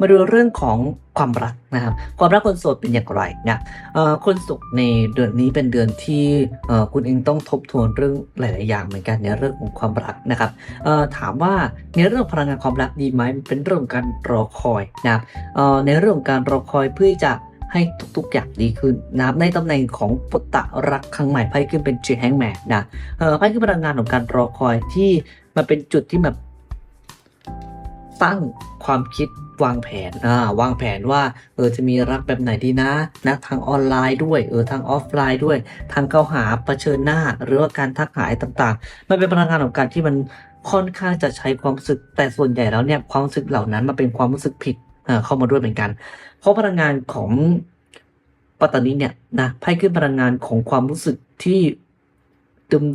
มาดูเรื่องของความรักนะครับความรักคนโสดเป็นอย่างไรนะเอ่อคนโสดในเดือนนี้เป็นเดือนที่คุณเองต้องทบทวนเรื่องหลาย ๆ อย่างเหมือนกันในเรื่องของความรักนะครับถามว่าในเรื่องพลังงานความรักดีไหมเป็นเรื่องการรอคอยนะครับในเรื่องการรอคอยเพื่อจะให้ทุกๆอย่างดีขึ้นนะครับในตำแหน่งของปุตตะรักครั้งใหม่ไพ่ขึ้นเป็นจีแฮงแมนนะไพ่ขึ้นพลังงานของการรอคอยที่มันเป็นจุดที่แบบตั้งความคิด วางแผนอ่าวางแผนว่าเออจะมีรักแบบไหนดีนะนะทางออนไลน์ด้วยเออทางออฟไลน์ด้วย ทางเข้าหาเผชิญหน้า หรือว่าการทักหาอะไรต่างๆ มันเป็นพลังงานของการที่มันค่อนข้างจะใช้ความรู้สึกแต่ส่วนใหญ่แล้วเนี่ยความรู้สึกเหล่านั้นมันเป็นความรู้สึกผิดอ่อเข้ามาด้วยเหมือนกัน เพราะพลังงานของปัตตานีเนี่ยนะไพ่ขึ้นพลังงานของความรู้สึกที่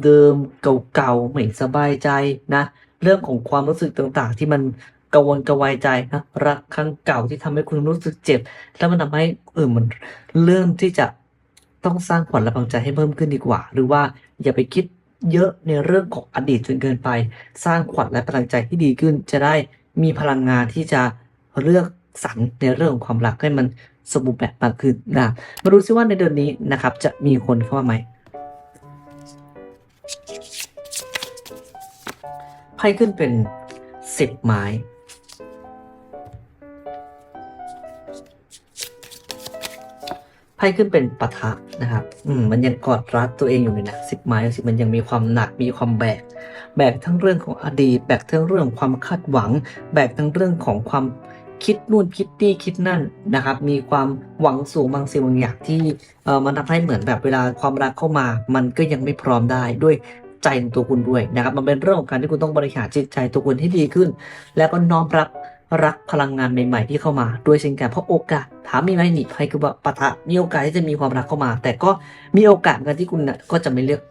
เดิมๆเก่าๆไม่สบายใจนะ เรื่องของความรู้สึกต่างๆ ที่มัน กังวลกระวายใจนะรักครั้งเก่าที่ทำให้คุณรู้สึกเจ็บ แล้วมันทำให้เออมันเริ่มที่จะต้องสร้างขวัญและกำลังใจให้เพิ่มขึ้นดีกว่า หรือว่าอย่าไปคิดเยอะในเรื่องของอดีตจนเกินไป สร้างขวัญและกำลังใจที่ดีขึ้น จะได้มีพลังงานที่จะเลือกสรรในเรื่องของความรักให้มันสมบูรณ์แบบมากขึ้นนะมาดูซิว่าในเดือนนี้นะครับ จะมีคนเข้ามาไหมไพ่ขึ้นเป็นสิบไม้ ไพ่ขึ้นเป็นปะทะนะครับ อืมมันยังกอดรัดตัวเองอยู่เลยนะสิบไม้สิมันยังมีความหนักมีความแบก แบกทั้งเรื่องของอดีต แบกทั้งเรื่องของความคาดหวัง แบกทั้งเรื่องของความคิดนู่นคิดนี่คิดนั่นนะครับ มีความหวังสูงบางสิ่งบางอย่างที่เออมันทำให้เหมือนแบบเวลาความรักเข้ามา มันก็ยังไม่พร้อมได้ด้วยใจของตัวคุณด้วยนะครับ มันเป็นเรื่องของการที่คุณต้องบริหารจิตใจตัวคุณให้ดีขึ้น แล้วก็น้อมรับ รักพลังงานใหม่ๆที่เข้ามาด้วยเช่นกันเพราะโอกาสถามมีไหมหนีภัยคือว่าปะทะมีโอกาสที่จะมีความรักเข้ามา แต่ก็มีโอกาสเหมือนกันที่คุณนะก็จะไม่เลือก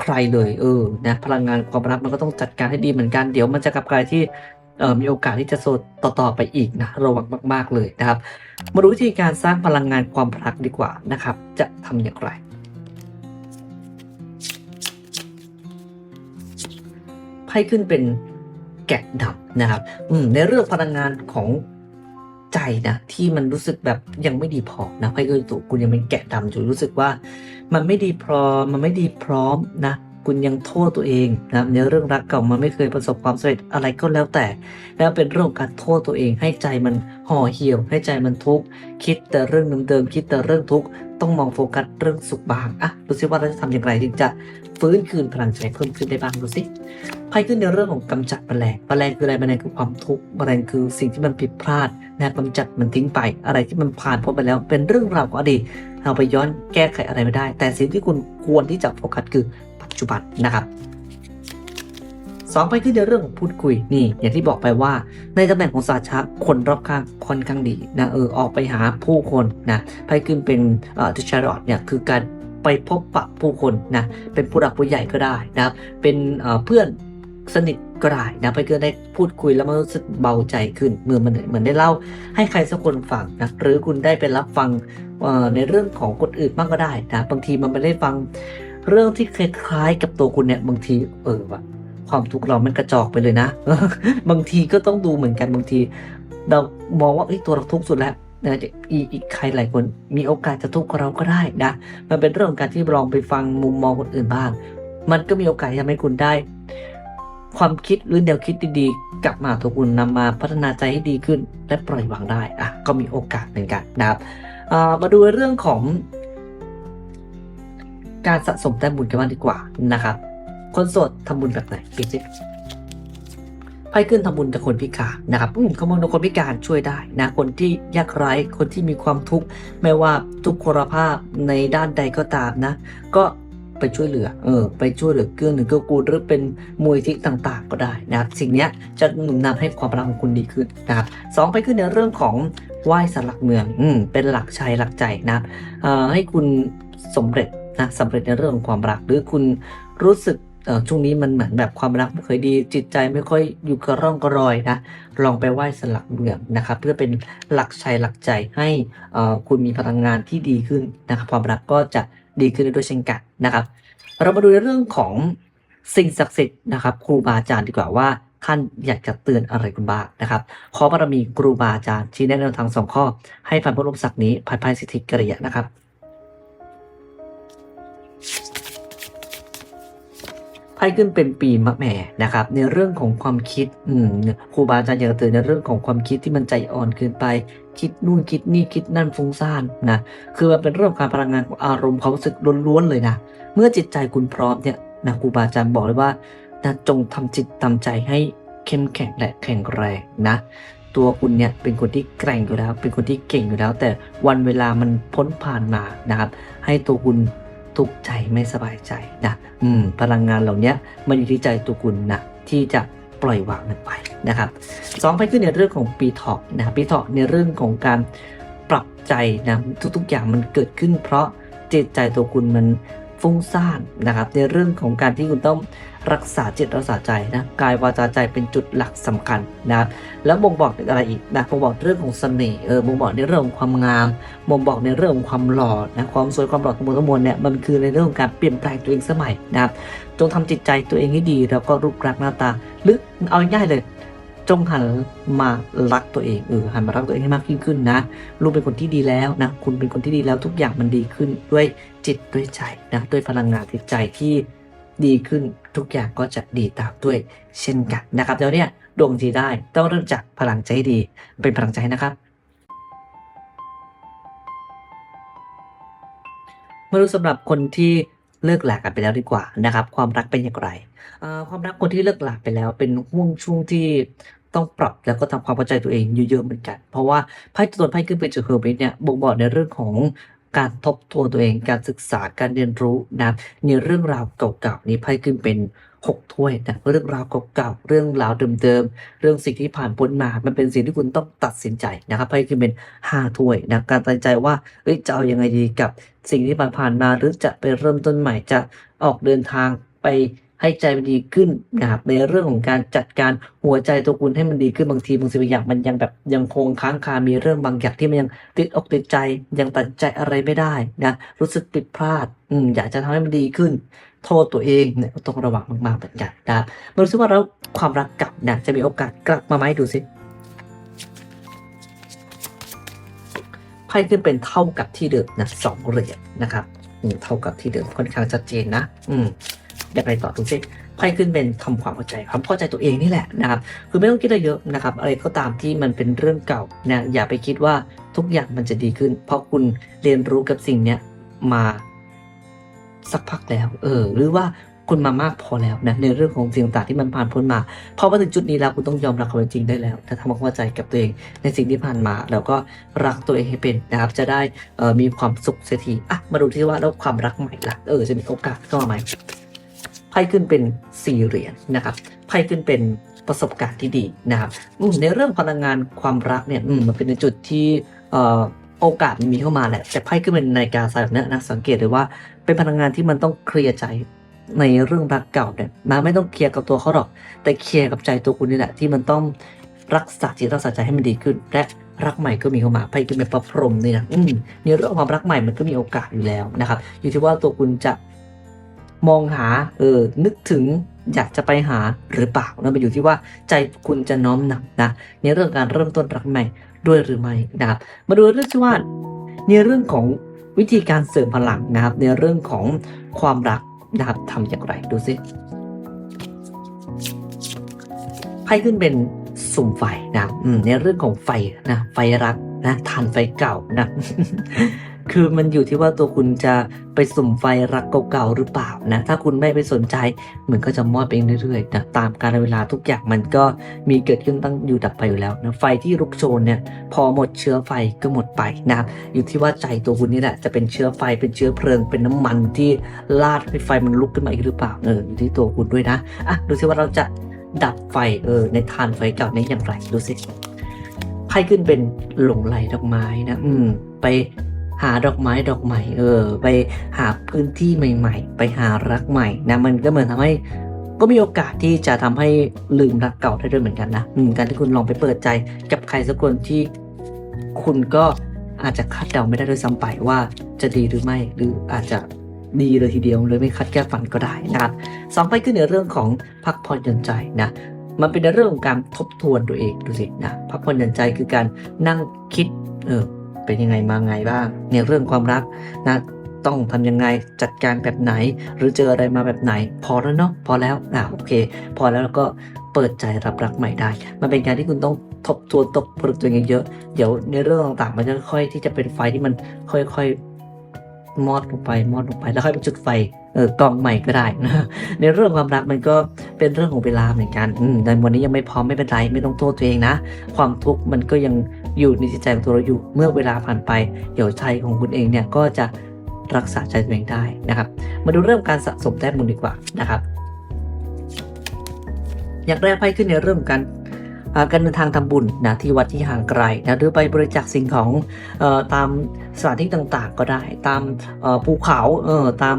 ใครเลยเออนะพลังงานความรักมันก็ต้องจัดการให้ดีเหมือนกันเดี๋ยวมันจะกลับกลายที่เออมีโอกาสที่จะโสดต่อๆไปอีกนะระวังมาก ๆเลยนะครับ มาดูวิธีการสร้างพลังงานความรักดีกว่านะครับ จะทำอย่างไรไพ่ขึ้นเป็น แกะดำนะครับ อืมในเรื่องพลังงานของใจนะที่มันรู้สึกแบบยังไม่ดีพอนะไพ่ขึ้นตัวคุณยังเป็นแกะดำอยู่รู้สึกว่า มันไม่ดีพร้อมมันไม่ดีพร้อมนะคุณยังโทษตัวเองนะในเรื่องรักเก่ามันไม่เคยประสบความสำเร็จอะไรก็แล้วแต่ แล้วเป็นเรื่องการโทษตัวเองให้ใจมันห่อเหี่ยวให้ใจมันทุกข์คิดแต่เรื่องเดิมๆคิดแต่เรื่องทุกข์ ต้องมองโฟกัสเรื่องสุขบ้างอะดูซิว่าเราจะทำอย่างไรถึงจะฟื้นคืนพลังใจเพิ่มขึ้นได้บ้างดูสิไพ่ขึ้นในเรื่องของกำจัดแมลงแมลงคืออะไรแมลงคือความทุกข์แมลงคือสิ่งที่มันผิดพลาดนะกำจัดมันทิ้งไป อะไรที่มันผ่านพ้นไปแล้ว เป็นเรื่องราวของอดีตเราไปย้อนแก้ไขอะไรไม่ได้ แต่สิ่งที่คุณควรที่จะโฟกัสคือปัจจุบันนะครับ สองไปขึ้นในเรื่องของพูดคุยนี่ อย่างที่บอกไปว่า ในตำแหน่งของสาชะคนรอบข้างค่อนข้างดีนะเออออกไปหาผู้คนนะไพ่ขึ้นเป็นเอ่อทิชาร์ดเนี่ยคือการไปพบปะผู้คนนะเป็นผู้หลักผู้ใหญ่ก็ได้นะครับเป็นเอ่อเพื่อนสนิทก็ได้นะไพ่ขึ้นได้พูดคุยแล้วมันรู้สึกเบาใจขึ้นเมื่อมันเหมือนได้เล่าให้ใครสักคนฟังนะหรือคุณได้ไปรับฟังอ่อในเรื่องของคนอื่นบ้างก็ได้นะบางทีมันไม่ได้ฟังเรื่องที่คล้ายๆกับตัวคุณเนี่ยบางทีเออว่ะ ความทุกข์เรามันกระจอกไปเลยนะ บางทีก็ต้องดูเหมือนกันบางที เรามองว่าเอ้ตัวเราทุกข์สุดแล้วนะอีกอีกใครหลายคนมีโอกาสจะทุกข์กับเราก็ได้นะ มันเป็นเรื่องการที่ลองไปฟังมุมมองคนอื่นบ้าง มันก็มีโอกาสทำให้คุณได้ ความคิดหรือแนวคิดดีๆ กลับมาหาตัวคุณนำมาพัฒนาใจให้ดีขึ้น และปล่อยวางได้อะก็มีโอกาสเหมือนกันนะครับอ่ามาดูเรื่องของ การสะสมแต้มบุญกันบ้างดีกว่านะครับ คนโสดทำบุญแบบไหนปิดสิไพ่ขึ้นทำบุญกับคนพิการนะครับอืมขโมยคนพิการช่วยได้นะคนที่ยากไร้คนที่มีความทุกข์ไม่ว่าทุกขภาพในด้านใดก็ตามนะ ก็ไปช่วยเหลือ เออ ไปช่วยเหลือเกื้อหนึ่งเกื้อกูลหรือเป็นมวยที่ต่างๆ ก็ได้นะครับ สิ่งนี้จะหนุนนำให้ความรักของคุณดีขึ้นนะครับสองไปขึ้นในเรื่องของไหว้สลักเมือง อืม เป็นหลักชัยหลักใจนะเอ่อให้คุณสำเร็จนะสำเร็จในเรื่องของความรัก หรือคุณรู้สึก เออช่วงนี้มันเหมือนแบบความรักไม่เคยดี จิตใจไม่ค่อยอยู่กระร่องกระรอยนะ ลองไปไหว้สลักเหมืองนะครับ เพื่อเป็นหลักชัยหลักใจให้เออคุณมีพลังงานที่ดีขึ้นนะครับ ความรักก็จะดีขึ้นด้วยเช่นกันนะครับ เรามาดูในเรื่องของสิ่งศักดิ์สิทธิ์นะครับครูบาอาจารย์ดีกว่าว่าท่านอยากจะเตือนอะไรคุณบ้างนะครับ ขอบารมีครูบาอาจารย์ชี้แนะแนวทางสองข้อ ให้ผ่านพ้นอุปสรรคนี้ภายภายสิทธิกริยะนะครับ ไพ่ขึ้นเป็นปีมะแม่นะครับในเรื่องของความคิดอืมครูบาอาจารย์อยากจะเตือนในเรื่องของความคิดที่มันใจอ่อนเกินไปคิดนู่นคิดนี่คิดนั่นฟุ้งซ่านนะคือมันเป็นเรื่องของการพลังงานของอารมณ์ความรู้สึกล้วนๆเลยนะเมื่อจิตใจคุณพร้อมเนี่ยนะครูบาอาจารย์บอกเลยว่านะจงทำจิตทำใจให้เข้มแข็งและแข็งแรงนะตัวคุณเนี่ยเป็นคนที่แกร่งอยู่แล้ว เป็นคนที่เก่งอยู่แล้ว แต่วันเวลามันพ้นผ่านมานะครับ ให้ตัวคุณ ทุกข์ใจไม่สบายใจนะอืมพลังงานเหล่านี้มันอยู่ที่ใจตัวคุณนะที่จะปล่อยวางมันไปนะครับสองไปขึ้นในเรื่องของปีเถาะนะปีเถาะในเรื่องของการปรับใจนะทุกๆอย่างมันเกิดขึ้น เพราะจิตใจตัวคุณมัน ฟุ้งซ่านนะครับ ในเรื่องของการที่คุณต้องรักษาจิตรักษาใจนะกายวาจาใจเป็นจุดหลักสำคัญนะครับแล้วบ่งบอกถึงอะไรอีกนะบ่งบอกเรื่องของเสน่ห์เออบ่งบอกในเรื่องของความงามบ่งบอกในเรื่องของความหล่อนะความสวยความหล่อทั้งหมดทั้งมวลเนี่ยมันคือในเรื่องของการเปลี่ยนแปลงตัวเองสมัยนะครับจงทำจิตใจตัวเองให้ดี แล้วก็รูปร่างหน้าตาหรือเอาง่ายเลย จงหันมารักตัวเองเออหันมารักตัวเองให้มากยิ่งขึ้นนะลูกเป็นคนที่ดีแล้วนะคุณเป็นคนที่ดีแล้วทุกอย่างมันดีขึ้นด้วยจิตด้วยใจนะด้วยพลังงานจิตใจที่ดีขึ้นทุกอย่างก็จะดีตามด้วยเช่นกันนะครับแล้วเนี่ยดวงดีได้ต้องเริ่มจากพลังใจดีเป็นพลังใจนะครับมาดูสำหรับคนที่ เลิกหลากันไปแล้วดีกว่านะครับ ความรักเป็นอย่างไร ความรักคนที่เลิกหลาไปแล้วเป็นห่วงช่วงที่ต้องปรับแล้วก็ทำความเข้าใจตัวเองเยอะๆเหมือนกัน เพราะว่าไพ่ตัวไพ่ขึ้นเป็นจุดเคอร์มิตเนี่ยบ่งบอกในเรื่องของการทบทวนตัวเอง การศึกษาการเรียนรู้นะในเรื่องราวเก่าๆนี้ไพ่ขึ้นเป็น หกถ้วยนะเรื่องราวเก่าๆเรื่องราวเดิมๆ เรื่องสิ่งที่ผ่านพ้นมา มันเป็นสิ่งที่คุณต้องตัดสินใจนะครับไพ่ขึ้นเป็นห้าถ้วยนะการตัดสินใจว่าเอ้ยจะเอาอยังไงดีกับสิ่งที่ผ่านๆมาหรือจะไปเริ่มต้นใหม่จะออกเดินทางไป ให้ใจมันดีขึ้นนะครับในเรื่องของการจัดการหัวใจตัวคุณให้มันดีขึ้นบางทีบางสิ่งบางอย่างมันยังแบบยังคงค้างคา มีเรื่องบางอย่างที่มันยังติดอกติดใจยังตัดใจอะไรไม่ได้นะรู้สึกผิดพลาดอืมอยากจะทำให้มันดีขึ้น โทษตัวเองเนี่ยต้องระวังมากๆเหมือนกันนะครับมาดูซิว่าแล้วความรักกลับเนี่ยจะมีโอกาสกลับมาไหมดูสิไพ่ขึ้นเป็นเท่ากับที่เดิมนะสองเหรียญนะครับเท่ากับที่เดิมค่อนข้างชัดเจนนะ อืม อย่างไรต่อดูสิไพ่ขึ้นเป็นทำความเข้าใจความเข้าใจตัวเองนี่แหละนะครับคือไม่ต้องคิดอะไรเยอะนะครับอะไรก็ตามที่มันเป็นเรื่องเก่านะอย่าไปคิดว่าทุกอย่างมันจะดีขึ้น เพราะคุณเรียนรู้กับสิ่งเนี้ยมาสักพักแล้วเออหรือว่าคุณมามากพอแล้วนะในเรื่องของสิ่งต่างๆที่มันผ่านพ้นมาพอมาถึงจุดนี้แล้วคุณต้องยอมรับความจริงได้แล้วถ้าทำความเข้าใจกับตัวเองในสิ่งที่ผ่านมา แล้วก็รักตัวเองให้เป็นนะครับจะได้ออมีความสุขเสียทีอะมาดูที่ว่าแล้วความรักใหม่ละเออจะมีโอกาสเข้ามาไหม ไพ่ขึ้นเป็นสี่เหรียญนะครับไพ่ขึ้นเป็นประสบการณ์ที่ดีนะครับในเรื่องพลังงานความรักเนี่ยมมันเป็นจุดที่โอกาสมีเข้ามาแหละแต่ไพ่ขึ้นเป็นนาฬิกาทรายแบบนี้นะสังเกตเลยว่าเป็นพลังงานที่มันต้องเคลียร์ใจในเรื่องรักเก่าเนี่ยนะไม่ต้องเคลียร์กับตัวเขาหรอก แต่เคลียร์กับใจตัวคุณนี่แหละที่มันต้องรักษาจิตรักษาใจให้มันดีขึ้น และรักใหม่ก็มีเข้ามาไปขึ้นเป็นประพรมนี่นะอืมในเรื่องความรักใหม่มันก็มีโอกาสอยู่แล้วนะครับ อยู่ที่ว่าตัวคุณจะ มองหาเออนึกถึงอยากจะไปหาหรือเปล่านะมันอยู่ที่ว่าใจคุณจะน้อมนำนะในเรื่องการเริ่มต้นรักใหม่ด้วยหรือไม่นะครับมาดูเรื่องที่ว่าในเรื่องของวิธีการเสริมพลังนะครับ ในเรื่องของความรักนะครับทำอย่างไรดูสิไพ่ขึ้นเป็นสุ่มไฟนะในเรื่องของไฟนะไฟรักนะทานไฟเก่านะ คือมันอยู่ที่ว่าตัวคุณจะไปสุ่มไฟรักเก่าๆหรือเปล่านะ ถ้าคุณไม่ไปสนใจมือนก็จะมอดไปเองเรื่อยๆนะตามกาลเวลาทุกอย่างมันก็มีเกิดขึ้นตั้งอยู่ดับไปอยู่แล้วนะไฟที่ลุกโชนเนี่ยพอหมดเชื้อไฟก็หมดไปนะอยู่ที่ว่าใจตัวคุณนี่แหละจะเป็นเชื้อไฟเป็นเชื้อเพลิง เป็นน้ำมันที่ลาดให้ไฟมันลุกขึ้นมาอีกหรือเปล่าเอออยู่ที่ตัวคุณด้วยนะอะดูสิว่าเราจะดับไฟเออในทานไฟเก่านี้อย่างไรดูสิไพ่ขึ้นเป็นหลงไหลดอกไม้นะ อืม ไป หาดอกไม้ดอกใหม่ เออ ไปหาพื้นที่ใหม่ ๆ ไปหารักใหม่นะมันก็เหมือนทำให้ก็มีโอกาสที่จะทำให้ลืมรักเก่าได้ด้วยเหมือนกันนะอืมการที่คุณลองไปเปิดใจกับใครสักคนที่คุณก็อาจจะคาดเดาไม่ได้ด้วยซ้ำไปว่าจะดีหรือไม่หรืออาจจะดีเลยทีเดียวเลยไม่คาดแก้ฝันก็ได้นะครับสองไปขึ้นในเรื่องของพักผ่อนหย่อนใจนะมันเป็นในเรื่องของการทบทวนตัวเองดูสินะพักผ่อนหย่อนใจคือการนั่งคิดเออ เป็นยังไงมาไงบ้าง ในเรื่องความรักนะต้องทำยังไงจัดการแบบไหน หรือเจออะไรมาแบบไหน พอแล้วเนาะพอแล้วอะโอเค พอแล้วเราก็เปิดใจรับรักใหม่ได้ มันเป็นการที่คุณต้องทบทวนตบผลึกตัวเองเยอะๆเดี๋ยวในเรื่องต่างๆ มันจะค่อยที่จะเป็นไฟที่มันค่อยๆมอดลงไปมอดลงไปแล้วค่อยเป็นจุดไฟ กองใหม่ก็ได้นะในเรื่องความรักมันก็เป็นเรื่องของเวลาเหมือนกันอืมแต่วันนี้ยังไม่พร้อมไม่เป็นไรไม่ต้องโทษตัวเองนะ ความทุกข์มันก็ยังอยู่ในจิตใจของตัวเราอยู่เมื่อเวลาผ่านไปเดี๋ยวใจของคุณเองเนี่ยก็จะรักษาใจตัวเองได้นะครับ มาดูเรื่องการสะสมแต้มบุญดีกว่านะครับ อย่างแรกไพ่ขึ้นในเรื่องการการเดินทางทำบุญนะที่วัดที่ห่างไกลนะหรือไปบริจาคสิ่งของออตามสถานที่ต่างๆ ก็ได้ ตามภูเขาเออตาม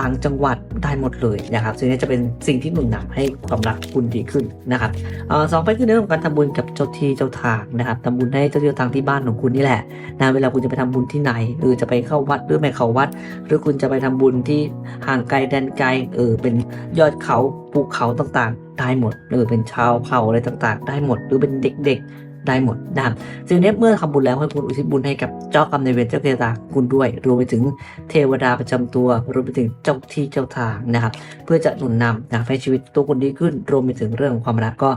ต่างจังหวัดได้หมดเลยนะครับซึ่งนี้จะเป็นสิ่งที่หนุนนำให้ความรักคุณดีขึ้นนะครับออสองไพ่ขึ้นในเรื่องของการทำบุญกับเจ้าที่เจ้าทางนะครับทำบุญให้เจ้าที่เจ้าทางที่บ้านของคุณนี่แหละนะเวลาคุณจะไปทำบุญที่ไหนหรือจะไปเข้าวัดหรือไม่เข้าวัด หรือคุณจะไปทำบุญที่ห่างไกลแดนไกลเออเป็นยอดเขาภูเขาต่างๆ ได้หมดเออเป็นชาวเผ่าอะไรต่างๆ ได้หมดหรือเป็นเด็กๆ ได้หมดนะครับซึ่งเนี้ยเมื่อทำบุญแล้วให้คุณอุทิศบุญให้กับเจ้ากรรมนายเวรเจ้าเทวดาคุณด้วย รวมไปถึงเทวดาประจำตัว รวมไปถึงเจ้าที่เจ้าทางนะครับ เพื่อจะหนุนนำนะให้ชีวิตตัวคุณดีขึ้น รวมไปถึงเรื่องของความรักก็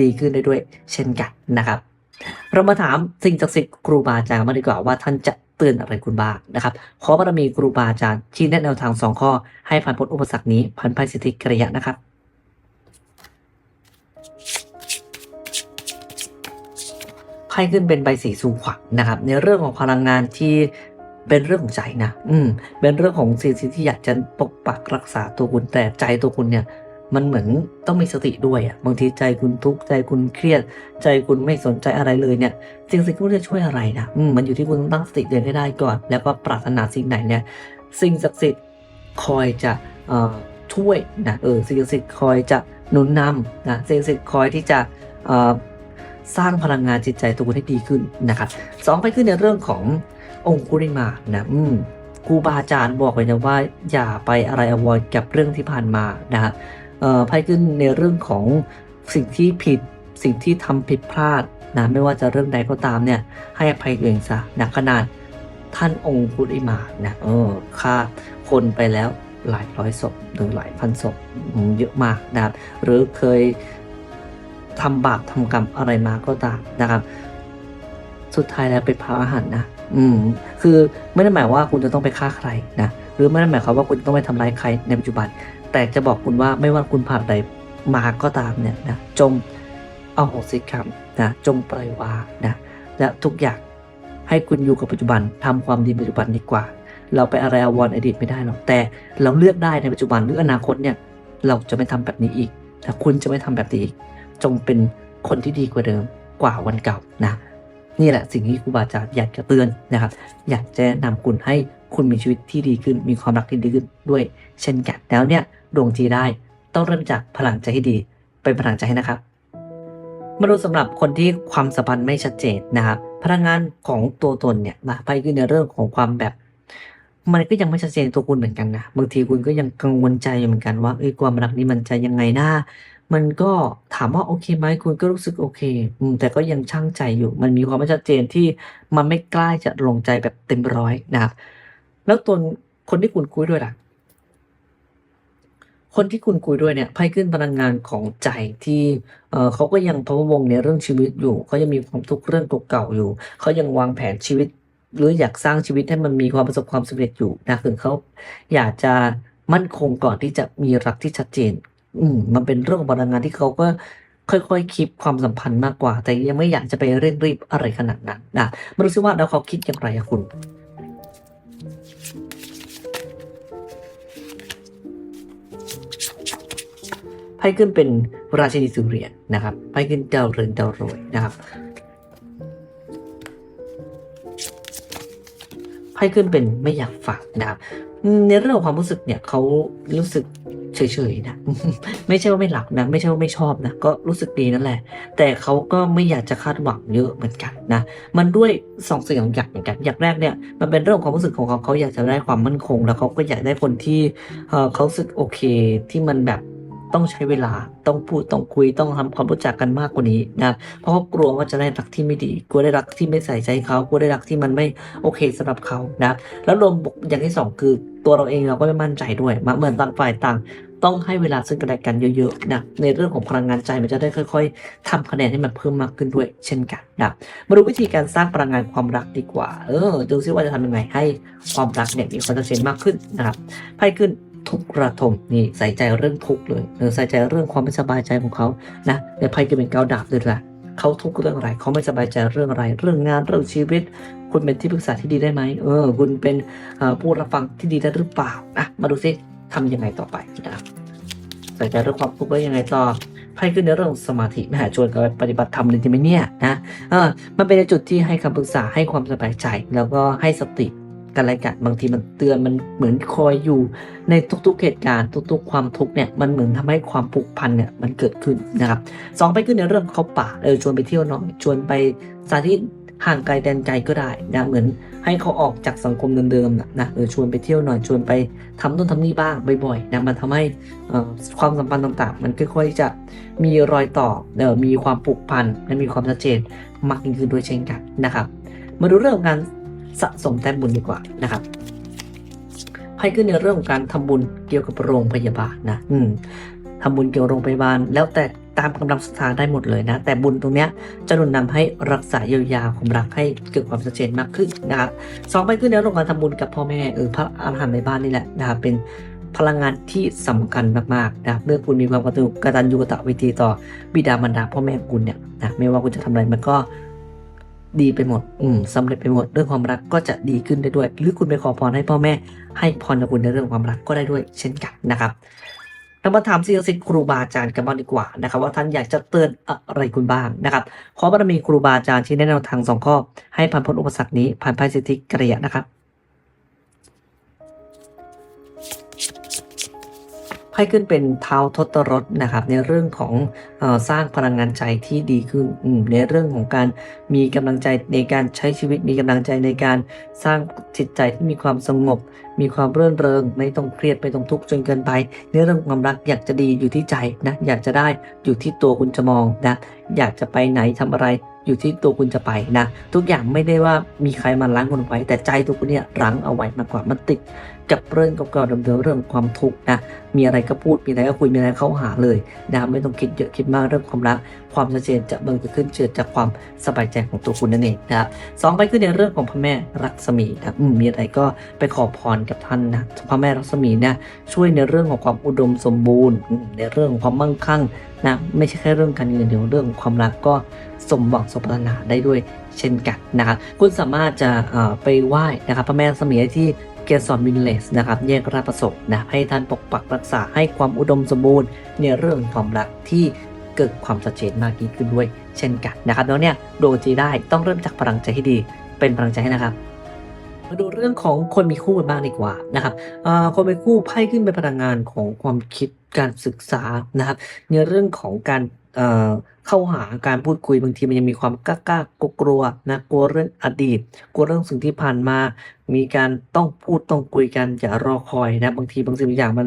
ดีขึ้นได้ด้วยเช่นกันนะครับเรามาถามสิ่งศักดิ์สิทธิ์ครูบาอาจารย์มาดีกว่าว่าท่านจะเตือนอะไรคุณบ้างนะครับ ขอบารมีครูบาอาจารย์ชี้แนะแนวทางสองข้อ ให้ผ่านพ้นอุปสรรคนี้พันภัยสิทธิกระยะนะครับ ไพ่ขึ้นเป็นใบสีสูงขวัญนะครับ ในเรื่องของพลังงานที่เป็นเรื่องของใจนะ อืม เป็นเรื่องของสิ่งที่อยากจะปกปักรักษาตัวคุณแต่ใจตัวคุณเนี่ย มันเหมือนต้องมีสติด้วยอะบางทีใจคุณทุกข์ใจคุณเครียด ใจคุณไม่สนใจอะไรเลยเนี่ย สิ่งสิ่งที่จะช่วยอะไรนะ อืม มันอยู่ที่คุณต้องตั้งสติเดินให้ได้ก่อน แล้วก็ปรารถนาสิ่งไหนเนี่ย สิ่งศักดิ์สิทธิ์คอยจะเอ่อช่วยนะ เออ สิ่งศักดิ์สิทธิ์คอยจะหนุนนำนะ สิ่งศักดิ์สิทธิ์คอยที่จะเอ่อ สร้างพลังงานจิตใจตัวคุณให้ดีขึ้นนะครับสองไปขึ้นในเรื่องขององคุริมานะอืมครูบาอาจารย์บอกไว้นะว่าอย่าไปอะไรอววรกับเรื่องที่ผ่านมานะฮะเออไพ่ขึ้นในเรื่องของสิ่งที่ผิดสิ่งที่ทำผิดพลาดนะไม่ว่าจะเรื่องใดก็ตามเนี่ยให้อภัยตัวเองซะนะขนาดท่านองคุริมานะเออฆ่าคนไปแล้วหลายร้อยศพหรือหลายพันศพเยอะมากนะครับหรือเคย ทำบาปทำกรรมอะไรมาก็ตามนะครับ สุดท้ายแล้วเป็นพระอรหันต์นะอืม คือไม่ได้หมายว่าคุณจะต้องไปฆ่าใครนะหรือไม่ได้หมายความว่าคุณต้องไปทำร้ายใครในปัจจุบัน แต่จะบอกคุณว่าไม่ว่าคุณผ่านอะไรมาก็ตามเนี่ยนะจงเอาโหสิกรรมนะจงปล่อยวางนะและทุกอย่างให้คุณอยู่กับปัจจุบันทำความดีปัจจุบันดีกว่า เราไปอะไรอวรอดีตไม่ได้หรอกแต่เราเลือกได้ในปัจจุบันหรืออนาคตเนี่ย เราจะไม่ทำแบบนี้อีกแต่คุณจะไม่ทำแบบนี้อีก จงเป็นคนที่ดีกว่าเดิมกว่าวันเก่านะนี่แหละสิ่งที่ครูบาอาจารย์อยากจะเตือนนะครับ อยากจะแนะนำคุณให้คุณมีชีวิตที่ดีขึ้น มีความรักที่ดีขึ้นด้วย เช่นกันแล้วเนี่ยดวงทีได้ต้องเริ่มจากพลังใจให้ดี เป็นพลังใจให้นะครับมาดูสำหรับคนที่ความสัมพันธ์ไม่ชัดเจนนะครับพลังงานของตัวตนเนี่ยนะไปคือในเรื่องของความแบบ มันก็ยังไม่ชัดเจนตัวคุณเหมือนกันนะบางทีคุณก็ยังกังวลใจอยู่เหมือนกันว่าเอ้ยความรักนี้มันจะยังไงนะ มันก็ถามว่าโอเคไหมคุณก็รู้สึกโอเคอืแต่ก็ยังช่างใจอยู่ มันมีความไม่ชัดเจนที่มันไม่กล้าจะลงใจแบบเต็มร้อยนะครับ แล้วตัวคนที่คุณคุยด้วยล่ะ คนที่คุณคุยด้วยเนี่ยไพ่ขึ้นพลังงานของใจที่เออเขาก็ยังพะวงในเรื่องชีวิตอยู่เขายังมีความทุกข์เรื่องเก่าๆอยู่เขายังวางแผนชีวิต หรืออยากสร้างชีวิตให้มันมีความประสบความสำเร็จอยู่นะคือเขาอยากจะมั่นคงก่อนที่จะมีรักที่ชัดเจน อืมมันเป็นเรื่องของพลังงานที่เขาก็ค่อยๆคิดความสัมพันธ์มากกว่า แต่ยังไม่อยากจะไปเร่งรีบอะไรขนาดนั้นนะไม่รู้สิว่าแล้วเขาคิดอย่างไรอะคุณไพ่ขึ้นเป็นราชินีสุเรียญนะครับไพ่ขึ้นดาวเรืองดาวโรยนะครับไพ่ขึ้นเป็นไม่อยากฝังนะครับอืมในเรื่องของความรู้สึกเนี่ยเขารู้สึก เฉยๆนะ ไม่ใช่ว่าไม่หลักนะ ไม่ใช่ว่าไม่ชอบนะ ก็รู้สึกดีนั่นแหละ แต่เขาก็ไม่อยากจะคาดหวังเยอะเหมือนกันนะ มันด้วยสองสิ่งสองอย่างเหมือนกัน อย่างแรกเนี่ย มันเป็นเรื่องของความรู้สึกของเขาเขาอยากจะได้ความมั่นคง แล้วเขาก็อยากได้คนที่เเขาสึกโอเคที่มันแบบต้องใช้เวลาต้องพูดต้องคุยต้องทำความรู้จักกันมากกว่านี้นะเพราะเขากลัวว่าจะได้รักที่ไม่ดีกลัวได้รักที่ไม่ใส่ใจเขากลัวได้รักที่มันไม่โอเคสำหรับเขานะแล้วรวมอย่างที่สองคือตัวเราเองเราก็ไม่มั่นใจด้วยมาเหมือนต่างฝ่ายต่าง ต้องให้เวลาซึ่งกันและกันเยอะๆนะในเรื่องของพลังงานใจมันจะได้ค่อย ๆทำคะแนนให้มันเพิ่มมากขึ้นด้วย เช่นกันนะมาดูวิธีการสร้างพลังงานความรักดีกว่า เออดูซิว่าจะทำยังไงให้ความรักเนี่ยมีความชัดเจนมากขึ้นนะครับไพ่ขึ้นทุกระทมนี่ใส่ใจเรื่องทุกเลยเออใส่ใจเรื่องความไม่สบายใจของเขานะในไพ่ก็เป็นเกาดาบด้วยละเขาทุกเรื่องอะไรเขาไม่สบายใจเรื่องอะไร เรื่องงานเรื่องชีวิต คุณเป็นที่ปรึกษาที่ดีได้ไหมเออ คุณเป็นผู้รับฟังที่ดีได้หรือเปล่านะมาดูซิ ทำยังไงต่อไปนะครับใส่ใจเรื่องความทุกข์แล้วยังไงต่อไพ่ขึ้นในเรื่องสมาธิแม่ชวนกันไปปฏิบัติธรรมเลยใช่ไหมเนี่ยนะเออมันเป็นจุดที่ให้คำปรึกษาให้ความสบายใจ แล้วก็ให้สติกันอะไรกันบางทีมันเตือนมันเหมือนคอยอยู่ในทุกๆเหตุการณ์ทุกๆ ความทุกข์เนี่ยมันเหมือนทำให้ความผูกพันเนี่ยมันเกิดขึ้นนะครับสองไปขึ้นในเรื่องเขาป่าเออชวนไปเที่ยวหน่อยชวนไปสถานที่ ห่างไกลแดนไกลก็ได้นะเหมือนให้เขาออกจากสังคมเดิมๆนะเออชวนไปเที่ยวหน่อยชวนไปทำนู่นทำนี่บ้างบ่อยๆนะมันทำให้ความสัมพันธ์ต่างๆ มันค่อยๆจะมีรอยต่อเออมีความผูกพันและมีความชัดเจนมากยิ่งขึ้นด้วยเช่นกันนะครับ มาดูเรื่องการสะสมแต้มบุญดีกว่านะครับไพ่ขึ้นในเรื่องของการทำบุญเกี่ยวกับโรงพยาบาลนะอืมทำบุญเกี่ยวกับโรงพยาบาลแล้วแต่ ตามกำลังศรัทธาได้หมดเลยนะ แต่บุญตรงเนี้ยจะหนุนนำให้รักษาเยียวยาความรักให้เกิดความชัดเจนมากขึ้นนะครับสองไปขึ้นในเรื่องของการทำบุญกับพ่อแม่เออพระอาหารหันต์ในบ้านนี่แหละนะครับเป็นพลังงานที่สำคัญมากๆนะเมื่อคุณมีความกตัญญูกตัญญูกตเวทีต่อบิดามารดาพ่อแม่คุณเนี่ยนะไม่ว่าคุณจะทำอะไรมันก็ดีไปหมด อืมสำเร็จไปหมด เรื่องความรักก็จะดีขึ้นได้ด้วย หรือคุณไปขอพรให้พ่อแม่ ให้พรกับคุณในเรื่องความรักก็ได้ด้วย เช่นกันนะครับ เรามาถามสิ่งศักดิ์สิทธิ์ครูบาอาจารย์กันบ้างดีกว่านะครับว่าท่านอยากจะเตือนอะไรคุณบ้างนะครับขอบารมีครูบาอาจารย์ที่แนะนำทางสองข้อ ให้ผ่านพ้นอุปสรรคนี้ผ่านภัยสิทธิกระยะนะครับไพ่ขึ้นเป็นเท้าทศรถนะครับในเรื่องของสร้างพลังงานใจที่ดีขึ้นในเรื่องของการมีกำลังใจในการใช้ชีวิตมีกำลังใจในการสร้างจิตใจที่มีความสงบ มีความเรื่นเริงไม่ต้องเครียดไม่ต้องทุกข์จนเกินไป ในเรื่องความรักอยากจะดีอยู่ที่ใจนะอยากจะได้อยู่ที่ตัวคุณจะมองนะอยากจะไปไหนทำอะไรอยู่ที่ตัวคุณจะไปนะ ทุกอย่างไม่ได้ว่ามีใครมาล้างคุณไว้ แต่ใจตัวคุณเนี่ยรั้งเอาไว้มากกว่ามันติดกับเรื่องเก่าๆเดิมๆเรื่องความทุกข์นะมีอะไรก็พูดมีอะไรก็คุยมีอะไรเข้าหาเลยนะไม่ต้องคิดเยอะคิดมากเรื่องความรัก ความชัดเจนจะบังเกิดขึ้นเกิดจากความสบายใจของตัวคุณนั่นเองนะครับสองไปขึ้นในเรื่องของพระแม่รักษมีนะมีอะไรก็ไปขอพรกับท่านนะพระแม่รักษมีเนี่ยช่วยในเรื่องของความอุดมสมบูรณ์ ในเรื่องของความมั่งคั่งนะไม่ใช่แค่เรื่องการเงินเดี๋ยวเรื่องของความรักก็สมหวังสมปรารถนาได้ด้วยเช่นกันนะครับคุณสามารถจะไปไหว้นะครับพระแม่รักษมีที่เกสรมินเลสนะครับแยกราชประสงค์นะให้ท่านปกปักรักษาให้ความอุดมสมบูรณ์ในเรื่องความรักที่ เกิดความชัดเจนมากยิ่งขึ้นด้วย เช่นกันนะครับแล้วเนี่ยดวงจีได้ต้องเริ่มจากพลังใจที่ดี เป็นพลังใจให้นะครับมาดูเรื่องของคนมีคู่กันบ้างดีกว่านะครับคนมีคู่ไพ่ขึ้นเป็นพลังงานของความคิดการศึกษานะครับ ในเรื่องของการเเข้าหาการพูดคุยบางทีมันยังมีความกล้ากล้ากลัวนะกลัวเรื่องอดีต กลัวเรื่องสิ่งที่ผ่านมา มีการต้องพูดต้องคุยกันอย่ารอคอยนะบางทีบางสิ่งบางอย่างมัน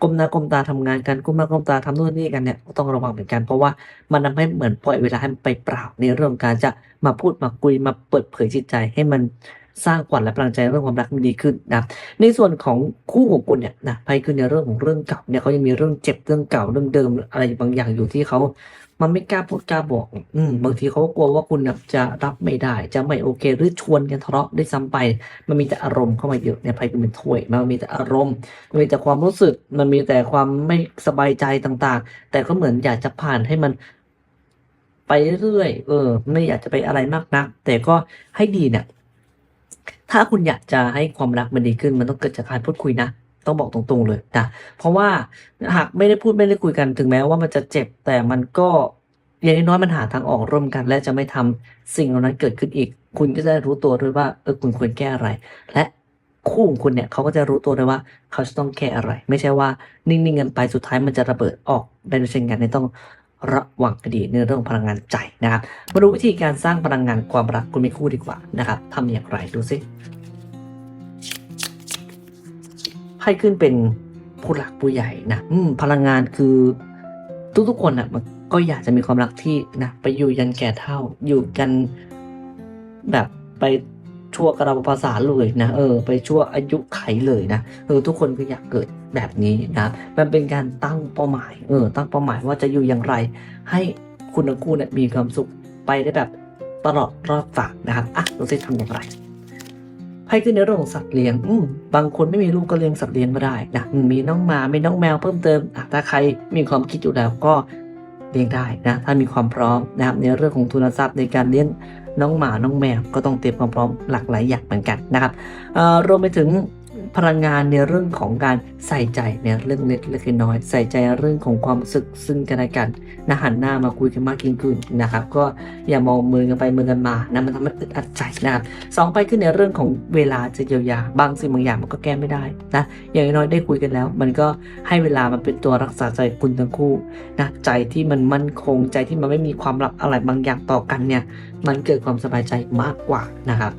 ก้มหน้าก้มตาทำงานกันก้มหน้าก้มตาทำนู่นนี่กันเนี่ยต้องระวังเหมือนกันเพราะว่ามันทำให้เหมือนปล่อยเวลาให้มันไปเปล่าในเรื่องของการจะมาพูดมาคุยมาเปิดเผยจิตใจให้มัน สร้างขวัญและพลังใจเรื่องความรักมันดีขึ้นนะในส่วนของคู่ของคุณเนี่ยนะไพ่คือในเรื่องของเรื่องเก่าเนี่ยเขายังมีเรื่องเจ็บเรื่องเก่าเรื่องเดิมอะไรบางอย่างอยู่ที่เขามันไม่กล้าพูดกล้าบอก อืม บางทีเขากลัวว่าคุณจะรับไม่ได้ จะไม่โอเค หรือชวนกันทะเลาะได้ซ้ำไป มันมีแต่อารมณ์เข้ามาเยอะเนี่ยไพ่คือเป็นถ้วย มันมีแต่อารมณ์ มันมีแต่ความรู้สึก มันมีแต่ความไม่สบายใจต่างๆ แต่ก็เหมือนอยากจะผ่านให้มันไปเรื่อย เออ ไม่อยากจะไปอะไรมากนัก แต่ก็ให้ดีเนี่ย ถ้าคุณอยากจะให้ความรักมันดีขึ้น มันต้องเกิดจากการพูดคุยนะ ต้องบอกตรงๆเลยนะเพราะว่าหากไม่ได้พูดไม่ได้คุยกันถึงแม้ว่ามันจะเจ็บแต่มันก็อย่างน้อยมันหาทางออกร่วมกัน และจะไม่ทำสิ่งเหล่านั้นเกิดขึ้นอีก คุณก็จะรู้ตัวด้วยว่าเออคุณควรแก้อะไร และคู่ของคุณเนี่ยเขาก็จะรู้ตัวด้วยว่าเขาจะต้องแก้อะไร ไม่ใช่ว่านิ่งๆกันไปสุดท้ายมันจะระเบิดออกได้ด้วยเช่นกันเนี่ยต้อง ระวังให้ดีในเรื่องพลังงานใจนะครับ มาดูวิธีการสร้างพลังงานความรักคุณมีคู่ดีกว่านะครับทำอย่างไรดูสิไพ่ขึ้นเป็นผู้หลักผู้ใหญ่นะพลังงานคือทุกๆคนอะมันก็อยากจะมีความรักที่นะไปอยู่ยันแก่เท่าอยู่กันแบบไป ชั่วกระภาษาเลยนะเออไปชั่วอายุไขเลยนะเออทุกคนก็อยากเกิดแบบนี้นะมันเป็นการตั้งเป้าหมายเออตั้งเป้าหมายว่าจะอยู่อย่างไร ให้คุณทั้งคู่เนี่ยมีความสุขไปได้แบบตลอดรอดฝั่งนะครับอะเราจะทำอย่างไรไพ่ขึ้นในเรื่องของสัตว์เลี้ยงอืบางคนไม่มีลูกก็เลี้ยงสัตว์เลี้ยงก็ได้นะมมีน้องหมามีน้องแมวเพิ่มเติมอะถ้าใครมีความคิดอยู่แล้วก็เลี้ยงได้นะถ้ามีความพร้อมนะครับในเรื่องของทุนทรัพย์ในการเลี้ยงน้องหมา น้องแมว ก็ต้องเตรียมความพร้อมหลากหลายอย่างเหมือนกันนะครับรวมไปถึง พลังงานในเรื่องของการใส่ใจในเรื่องเล็กๆน้อย ใส่ใจเรื่องของความรู้สึกซึ่งกันและกันนะหันหน้ามาคุยกันมากยิ่งขึ้นนะครับ ก็อย่ามองมือกันไปมือกันมานะมันทำให้อึดอัดใจนะครับสองไปขึ้นในเรื่องของเวลาจะเยียวยาบางสิ่งบางอย่างมันก็แก้ไม่ได้นะอย่างน้อยได้คุยกันแล้ว มันก็ให้เวลามันเป็นตัวรักษาใจคุณทั้งคู่นะใจที่มันมั่นคงใจที่มันไม่มีความลับอะไรบางอย่างต่อกันเนี่ยมันเกิดความสบายใจมากกว่านะครับ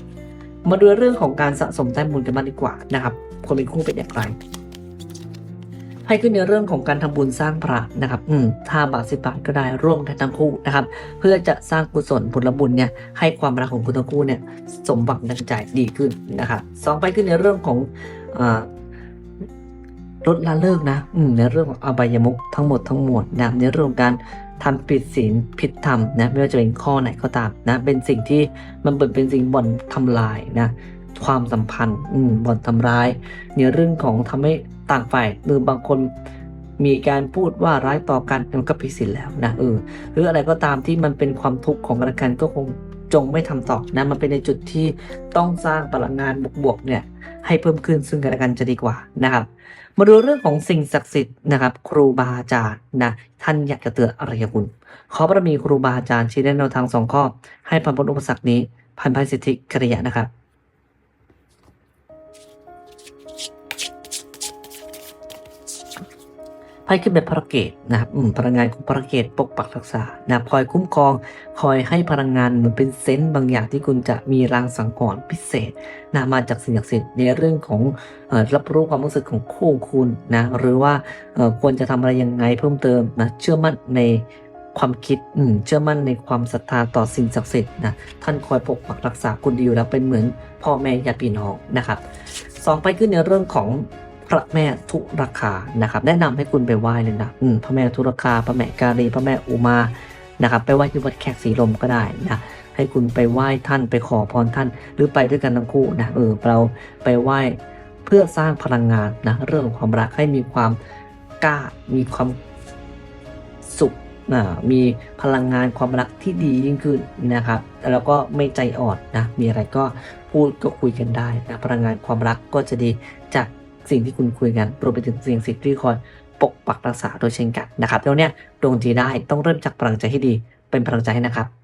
มาดูเรื่องของการสะสมแต้มบุญกันบ้างดีกว่านะครับ คนเป็นคู่เป็นอย่างไรให้ขึ้นในเรื่องของการทำบุญสร้างพระนะครับ อืมถ้าบาทสิบบาทก็ได้ร่วมกันทั้งคู่นะครับ เพื่อจะสร้างกุศลผลบุญเนี่ยให้ความรักของคุณทั้งคู่เนี่ยสมหวังดังใจดีขึ้นนะครับสองไปขึ้นในเรื่องของอาลดละเลิกนะอืมในเรื่องของอบายมุขทั้งหมดทั้งมวลนะในเรื่องของการ ทำผิดศีลผิดธรรมนะไม่ว่าจะเป็นข้อไหนก็ตามนะเป็นสิ่งที่มันเปิดเป็นสิ่งบ่อนทำลายนะความสัมพันธ์อืมบ่อนทำร้ายในเรื่องของทำให้ต่างฝ่ายหรือบางคนมีการพูดว่าร้ายต่อกันมันก็ผิดศีลแล้วนะเออหรืออะไรก็ตามที่มันเป็นความทุกข์ของกันและกันก็คง จงไม่ทำต่อนะมันเป็นในจุดที่ต้องสร้างพลังงานบวกๆเนี่ยให้เพิ่มขึ้นซึ่งกันและกันจะดีกว่านะครับ มาดูเรื่องของสิ่งศักดิ์สิทธิ์นะครับ ครูบาอาจารย์นะท่านอยากจะเตือนอะไรกับคุณ ขอบารมีครูบาอาจารย์ชี้แนะแนวทางสองข้อ ให้ผ่านพ้นอุปสรรคนี้พันภัยสิทธิกริยะนะครับ ไพ่ขึ้นเป็นพระเกตนะครับพลังงานของพระเกตปกปักรักษานะคอยคุ้มครอง คอยให้พลังงานเหมือนเป็นเซนต์บางอย่างที่คุณจะมีรางสังหรณ์พิเศษนะมาจากสิ่งศักดิ์สิทธิ์ในเรื่องของออรับรู้ความรู้สึกของคู่คุณนะหรือว่าควรจะทำอะไรยังไงเพิ่มเติมนะเชื่อมั่นในความคิดเชื่อมั่นในความศรัทธาต่อสิ่งศักดิ์สิทธิ์นะท่านคอยปกปักรักษาคุณดีอยู่แล้วเป็นเหมือนพ่อแม่ญาติพี่น้องนะครับสองไปขึ้นในเรื่องของ พระแม่ทุรคานะครับ แนะนำให้คุณไปไหว้เลยนะอืมพระแม่ทุรคา พระแม่กาลี พระแม่อุมานะครับ ไปไหว้ที่วัดแขกสีลมก็ได้นะให้คุณไปไหว้ท่านไปขอพรท่าน หรือไปด้วยกันทั้งคู่นะเออเราไปไหว้เพื่อสร้างพลังงานนะเรื่องของความรักให้มีความกล้ามีความสุขอ่ามีพลังงานความรักที่ดียิ่งขึ้นนะครับ แล้วก็ไม่ใจอ่อนนะ มีอะไรก็พูดก็คุยกันได้นะ พลังงานความรักก็จะดี สิ่งที่คุณคุยกันรวมไปถึงสิ่งสิ่งที่คอยปกปักรักษาโดยเช่นกันนะครับแล้วเนี่ยดวงดีได้ต้องเริ่มจากพลังใจที่ดีเป็นพลังใจให้นะครับ